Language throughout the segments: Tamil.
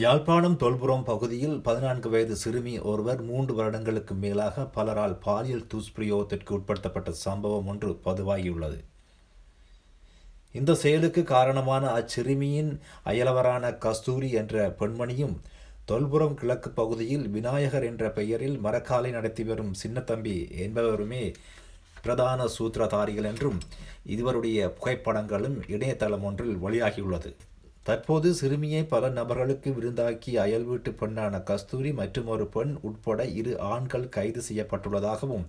யாழ்ப்பாணம் தொல்புரம் பகுதியில் பதினான்கு வயது சிறுமி ஒருவர் மூன்று வருடங்களுக்கு மேலாக பலரால் பாலியல் துஷ்பிரயோகத்திற்கு உட்படுத்தப்பட்ட சம்பவம் ஒன்று பதிவாகியுள்ளது. இந்த செயலுக்கு காரணமான அச்சிறுமியின் அயலவரான கஸ்தூரி என்ற பெண்மணியும் தொல்புரம் கிழக்கு பகுதியில் விநாயகர் என்ற பெயரில் மரக்காலை நடத்தி வரும் சின்னத்தம்பி என்பவருமே பிரதான சூத்திரதாரிகள் என்றும் இருவருடைய புகைப்படங்களும் இணையதளம் ஒன்றில் வெளியாகியுள்ளது. தற்போது சிறுமியை பல நபர்களுக்கு விருந்தாக்கி அயல் வீட்டு பெண்ணான கஸ்தூரி மற்றும் ஒரு பெண் உட்பட இரு ஆண்கள் கைது செய்யப்பட்டுள்ளதாகவும்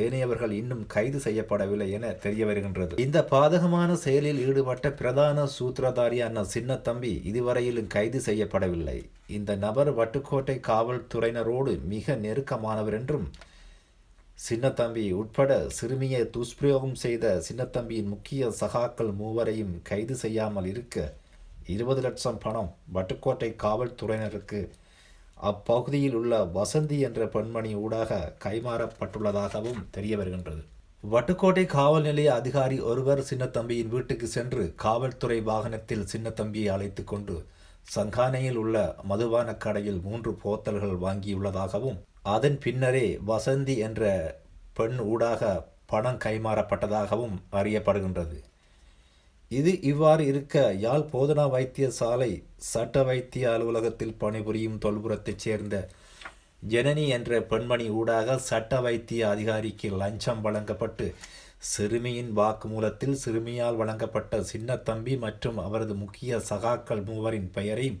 ஏனையவர்கள் இன்னும் கைது செய்யப்படவில்லை என தெரிய வருகின்றது. இந்த பாதகமான செயலில் ஈடுபட்ட பிரதான சூத்திரதாரியான சின்னத்தம்பி இதுவரையிலும் கைது செய்யப்படவில்லை. இந்த நபர் வட்டுக்கோட்டை காவல்துறையினரோடு மிக நெருக்கமானவர் என்றும் சின்னத்தம்பி உட்பட சிறுமியை துஷ்பிரயோகம் செய்த சின்னத்தம்பியின் முக்கிய சகாக்கள் மூவரையும் கைது செய்யாமல் இருக்க இருபது லட்சம் பணம் வட்டுக்கோட்டை காவல்துறையினருக்கு. அப்பகுதியில் உள்ள வசந்தி என்ற பெண்மணி ஊடாக கைமாறப்பட்டுள்ளதாகவும் தெரிய வருகின்றது வட்டுக்கோட்டை காவல் நிலைய அதிகாரி ஒருவர் சின்னத்தம்பியின் வீட்டுக்கு சென்று காவல்துறை வாகனத்தில் சின்னத்தம்பியை அழைத்து கொண்டு சங்கானையில் உள்ள மதுபான கடையில் மூன்று போத்தல்கள் வாங்கியுள்ளதாகவும் அதன் பின்னரே வசந்தி என்ற பெண் ஊடாக பணம் கைமாறப்பட்டதாகவும் அறியப்படுகின்றது. இது இவ்வாறு இருக்க யாழ் போதனா வைத்தியசாலை சட்ட வைத்திய அலுவலகத்தில் பணிபுரியும் தொல்புரத்தைச் சேர்ந்த ஜனனி என்ற பெண்மணி ஊடாக சட்ட வைத்திய அதிகாரிக்கு லஞ்சம் வழங்கப்பட்டு சிறுமியின் வாக்குமூலத்தில் சிறுமியால் வழங்கப்பட்ட சின்னத்தம்பி மற்றும் அவரது முக்கிய சகாக்கள் மூவரின் பெயரையும்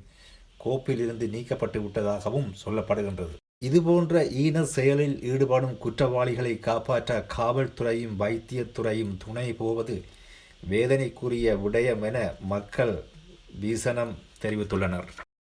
கோப்பிலிருந்து நீக்கப்பட்டு விட்டதாகவும் சொல்லப்படுகின்றது. இதுபோன்ற ஈன செயலில் ஈடுபடும் குற்றவாளிகளை காப்பாற்ற காவல்துறையும் வைத்தியத்துறையும் துணை போவது வேதனைக்குரிய விடயம் என மக்கள் வீசனம் தெரிவித்துள்ளனர்.